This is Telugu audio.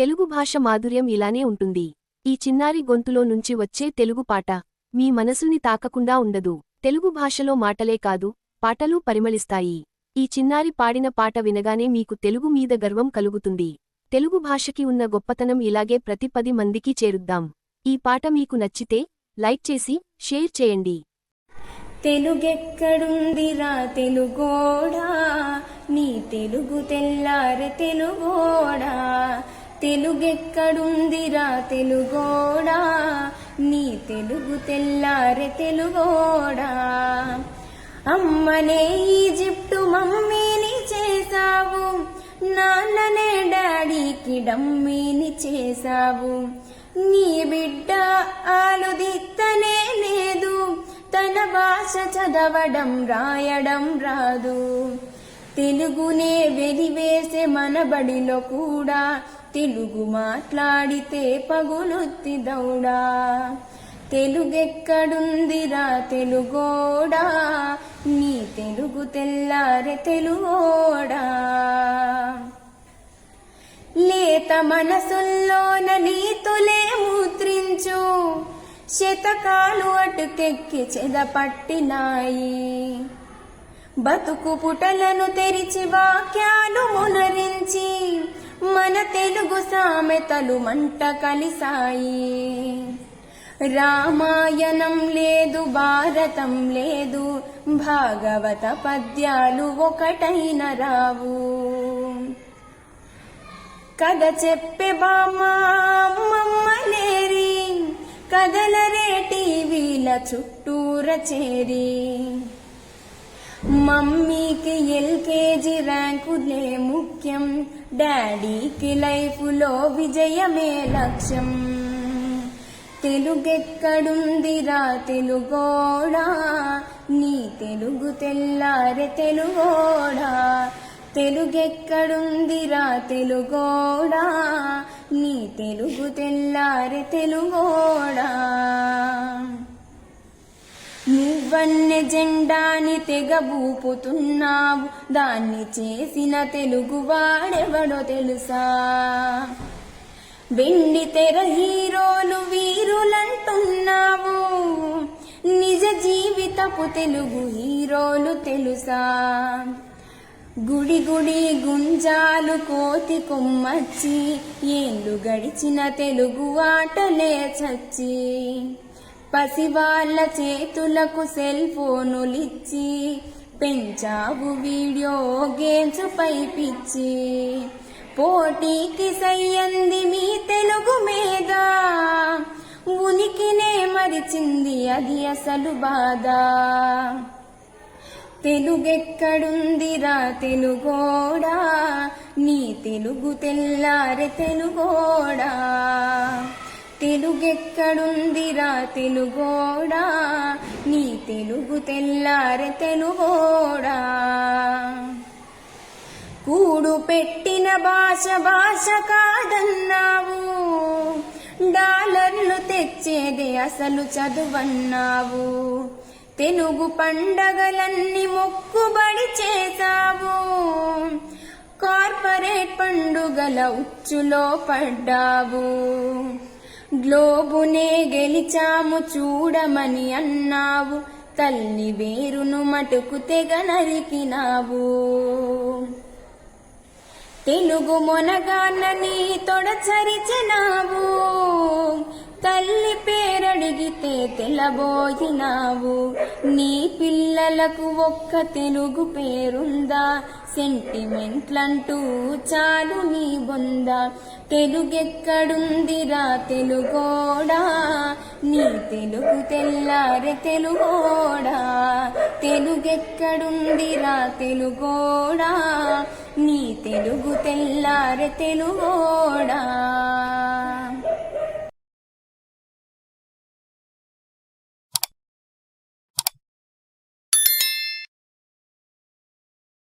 తెలుగు భాష మాధుర్యం ఇలానే ఉంటుంది. ఈ చిన్నారి గొంతులో నుంచి వచ్చే తెలుగు పాట మీ మనసుని తాకకుండా ఉండదు. తెలుగు భాషలో మాటలే కాదు పాటలు పరిమళిస్తాయి. ఈ చిన్నారి పాడిన పాట వినగానే మీకు తెలుగు మీద గర్వం కలుగుతుంది. తెలుగు భాషకి ఉన్న గొప్పతనం ఇలాగే ప్రతి పది మందికి చేరుద్దాం. ఈ పాట మీకు నచ్చితే లైక్ చేసి షేర్ చేయండి. తెలుగెక్కడుందిరా తెలుగోడా? నీ తెలుగు తెల్లారె తెలుగోడా? తెలుగెక్కడుందిరా తెలుగోడా? నీ తెలుగు తెల్లారె తెలుగోడా? అమ్మనే ఈజిప్టు మమ్మీని చేశావు. నాన్ననే డాడీకి డమ్మీని చేశావు. నీ బిడ్డ ఆలుదిత్తనే లేదు. తన భాష చదవడం రాయడం రాదు. తెలుగునే వెలివేసే మన బడిలో కూడా తెలుగు మాట్లాడితే పగులుత్తి దౌడా. తెలుగెక్కడుందిరా తెలుగోడా? నీ తెలుగు తెల్లారె తెలుగోడా? లేత మనసుల్లోన నీతులే ముద్రించు. శతకాలు అటుకెక్కి చెదపట్టినాయి. బతుకు పుటలను తెరిచి వాక్యాలు మునరించి మన తెలుగు సామెతలు మంట కలిసాయి రామాయణం లేదు భారతం లేదు భాగవత పద్యాలు ఒకటైన రావు. కథ చెప్పే బామ్మ కథలరే టీవీల చుట్టూర చేరి. మమ్మీకి ఎల్కేజీ ర్యాంకులే ముఖ్యం. డాడీకి లైఫ్లో విజయమే లక్ష్యం. తెలుగెక్కడుందిరా తెలుగోడా? నీ తెలుగు తెల్లారె తెలుగోడా? తెలుగెక్కడుందిరా తెలుగోడా? నీ తెలుగు తెల్లారె తెలుగోడా? వన్య జెండాని తెగబూపుతున్నావు. దాన్ని చేసిన తెలుగు వాడెవడో తెలుసా? వెండి తెర హీరోలు వీరులంటున్నావు. నిజ జీవితపు తెలుగు హీరోలు తెలుసా? గుడి గుడి గుంజాలు కోతి కొమ్మచ్చి ఏళ్ళు గడిచిన తెలుగు ఆటలే చచ్చి. పసివాళ్ళ చేతులకు సెల్ ఫోనులిచ్చి పెంచావు వీడియో గేమ్స్ పై పిచ్చి పోటీకి సయ్యంది మీ తెలుగు మీద ఉనికినే మరిచింది అది అసలు బాధ. తెలుగెక్కడుందిరా తెలుగోడా నీ తెలుగు తెల్లారె తెలుగోడా. తెలుగెక్కడుందిరా తెలుగోడా? నీ తెలుగు తెల్లారె తెలుగోడా? కూడు పెట్టిన భాష భాష కాదన్నావు. డాలర్లు తెచ్చేదే అసలు చదువన్నావు. తెలుగు పండగలన్నీ మొక్కుబడి చేశావు. కార్పొరేట్ పండుగల ఉచ్చులో పడ్డావు. గ్లోబునే గెలిచాము చూడమని అన్నావు. తల్లి వేరును మటుకు తెగ నరికినావు. తెలుగు మొనగాన్నని తొడచరిచినావు తల్లి పేరడిగితే తెలబోయినావు. నీ పిల్లలకు ఒక్క తెలుగు పేరుందా? సెంటిమెంట్లంటూ చాలు నీ బొంద. తెలుగెక్కడుందిరా తెలుగోడా? నీ తెలుగు తెల్లారే తెలుగోడా? తెలుగెక్కడుందిరా తెలుగోడా? నీ తెలుగు తెల్లారే తెలుగోడా?